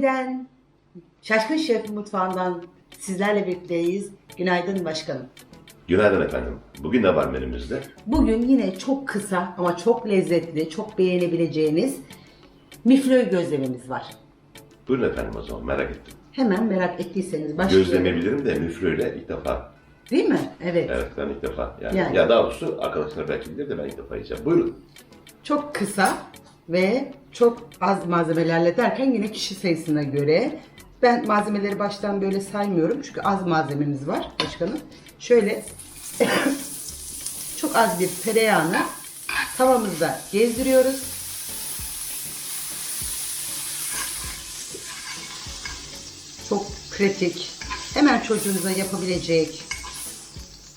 Yeniden Şaşkın Şef mutfağından sizlerle birlikteyiz. Günaydın başkanım. Günaydın efendim. Bugün ne var menümüzde? Bugün yine çok kısa ama çok lezzetli, çok beğenebileceğiniz miflöy gözlememiz var. Buyurun efendim o zaman merak ettim. Hemen merak ettiyseniz başlayalım. Gözlemebilirim de müfrüyle ilk defa. Değil mi? Evet. Evet ben ilk defa. Yani, Yani. Ya daha doğrusu arkadaşlar belki bilir de ben ilk defa yiyeceğim. Buyurun. Çok kısa ve çok az malzemelerle derken yine kişi sayısına göre. Ben malzemeleri baştan böyle saymıyorum çünkü az malzememiz var başkanım. Şöyle çok az bir tereyağını tavamızda gezdiriyoruz. Çok pratik. Hemen çocuğunuza yapabilecek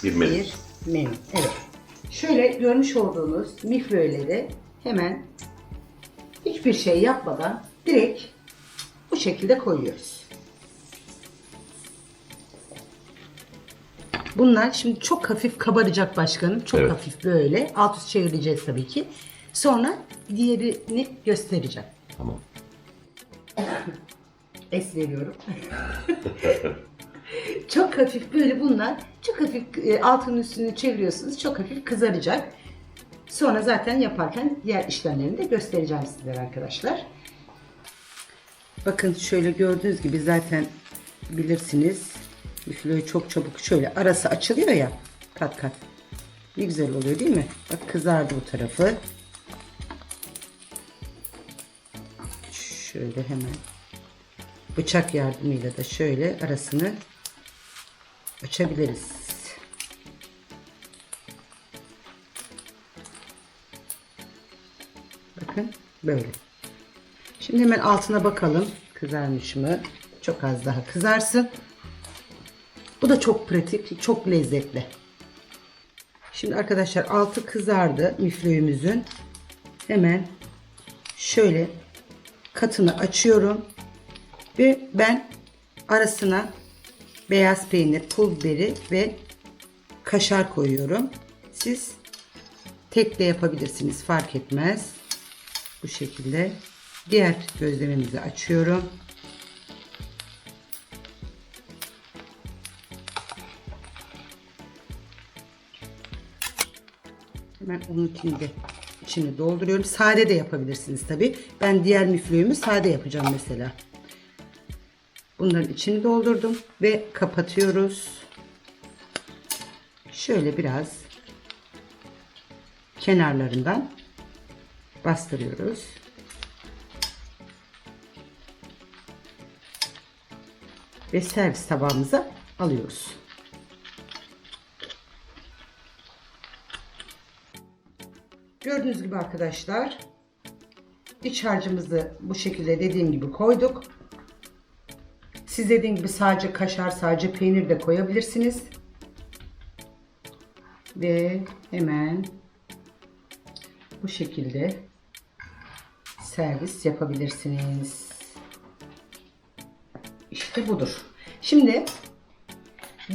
Bir menü. bir menü. Evet. Şöyle görmüş olduğunuz mifröyleri hemen hiçbir şey yapmadan direkt bu şekilde koyuyoruz. Bunlar şimdi çok hafif kabaracak başkanım. Çok Evet. hafif böyle. Alt üst çevireceğiz tabii ki. Sonra diğerini göstereceğim. Tamam. Es veriyorum. çok hafif böyle bunlar çok hafif e, altının üstünü çeviriyorsunuz. Çok hafif kızaracak. Sonra zaten yaparken diğer işlemlerini de göstereceğim sizlere arkadaşlar. Bakın şöyle gördüğünüz gibi zaten bilirsiniz. Müflöğü çok çabuk şöyle arası açılıyor ya kat kat. Ne güzel oluyor değil mi? Bak kızardı bu tarafı. Şöyle hemen bıçak yardımıyla da şöyle arasını açabiliriz. Bakın böyle. Şimdi hemen altına bakalım kızarmış mı? Çok az daha kızarsın. Bu da çok pratik, çok lezzetli. Şimdi arkadaşlar altı kızardı müflüğümüzün. Hemen şöyle katını açıyorum. Ve ben arasına beyaz peynir, pul biberi ve kaşar koyuyorum. Siz tek de yapabilirsiniz fark etmez. Bu şekilde. Diğer gözlememizi açıyorum. Hemen onunkini de içini dolduruyorum. Sade de yapabilirsiniz tabi. Ben diğer müflüğümü sade yapacağım mesela. Bunların içini doldurdum ve kapatıyoruz. Şöyle biraz kenarlarından bastırıyoruz. Ve servis tabağımıza alıyoruz. Gördüğünüz gibi arkadaşlar iç harcımızı bu şekilde dediğim gibi koyduk. Siz dediğim gibi sadece kaşar, sadece peynir de koyabilirsiniz. Ve hemen bu şekilde servis yapabilirsiniz. İşte budur. Şimdi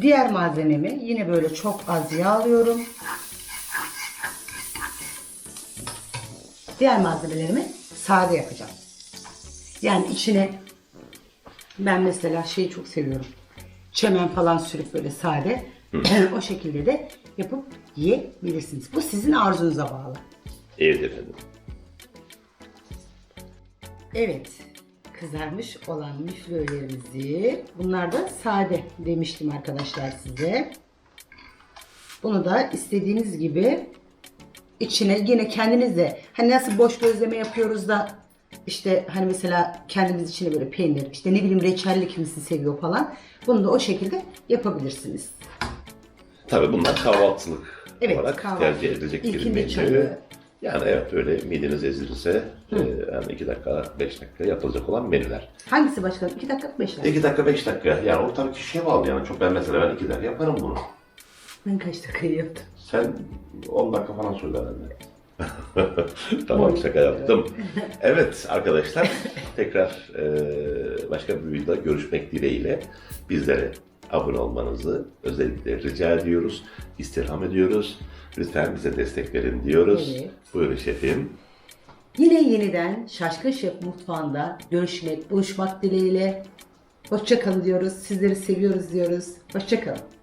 diğer malzememi yine böyle çok az yağlıyorum. Diğer malzemelerimi sade yapacağım. Yani içine ben mesela şeyi çok seviyorum. Çemen falan sürüp böyle sade. o şekilde de yapıp yiyebilirsiniz. Bu sizin arzunuza bağlı. Evet efendim. Evet. Kızarmış olan müflöğlerimizi bunlar da sade demiştim arkadaşlar size. Bunu da istediğiniz gibi içine yine kendiniz de hani nasıl boş gözleme yapıyoruz da işte hani mesela kendimiz içine böyle peynir işte ne bileyim reçelli kimisi seviyor falan. Bunu da o şekilde yapabilirsiniz. Tabii bunlar kahvaltılık Evet, olarak kahvaltı. tercih edilecek bir İkindi menü. çayı. Yani evet öyle mideniz ezilirse e, yani 2 dakika 5 dakika yapılacak olan menüler. Hangisi başkanım? 2 dakika 5 dakika. 2 dakika 5 dakika yani o tabii kişiye bağlı yani çok ben mesela ben 2 dakika yaparım bunu. Ben kaç dakika yaptım? Sen 10 dakika falan sürdü herhalde. tamam şaka yaptım. Evet arkadaşlar tekrar e, başka bir videoda görüşmek dileğiyle bizlere abone olmanızı özellikle rica ediyoruz. istirham ediyoruz. Lütfen bize destek verin diyoruz. Evet. Buyurun şefim. Yine yeniden Şaşkın Şef mutfağında görüşmek, buluşmak dileğiyle. Hoşçakalın diyoruz. Sizleri seviyoruz diyoruz. Hoşçakalın.